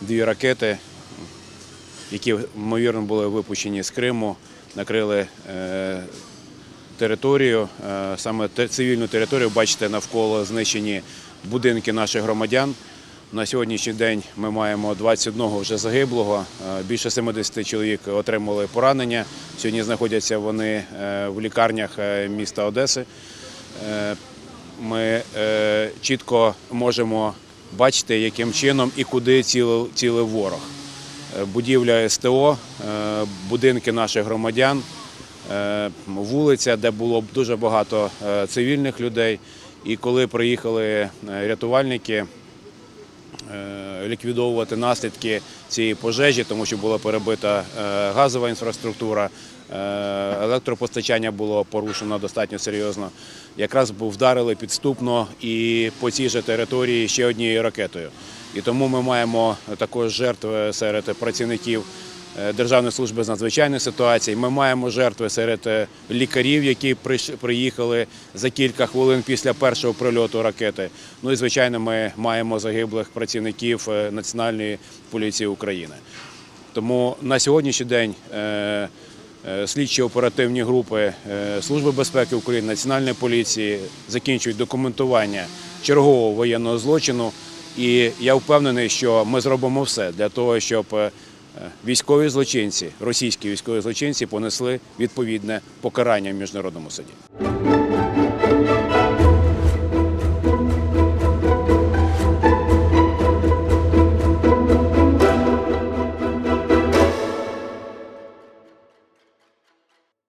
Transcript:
дві ракети, які ймовірно були випущені з Криму, накрили е, територію, е, саме цивільну територію. Бачите, навколо знищені будинки наших громадян. На сьогоднішній день ми маємо 21 вже загиблого, е, більше 70 чоловік отримали поранення. Сьогодні знаходяться вони в лікарнях міста Одеси. Ми чітко можемо бачити, яким чином і куди цілив, ворог. Е, Будівля СТО, е, будинки наших громадян, е, вулиця, де було дуже багато цивільних людей. І коли приїхали рятувальники, ліквідовувати наслідки цієї пожежі, тому що була перебита е, газова інфраструктура, е, електропостачання було порушено достатньо серйозно. Якраз вдарили підступно і по цій же території ще однією ракетою. І тому ми маємо також жертви серед працівників е, Державної служби з надзвичайних ситуацій. Ми маємо жертви серед е, лікарів, які приїхали за кілька хвилин після першого прильоту ракети. Ну і звичайно, ми маємо загиблих працівників е, Національної поліції України. Тому на сьогоднішній день е, е, слідчі оперативні групи е, Служби безпеки України, Національної поліції закінчують документування чергового воєнного злочину. І я впевнений, що ми зробимо все для того, щоб е, військові злочинці, російські військові злочинці понесли відповідне покарання в міжнародному суді.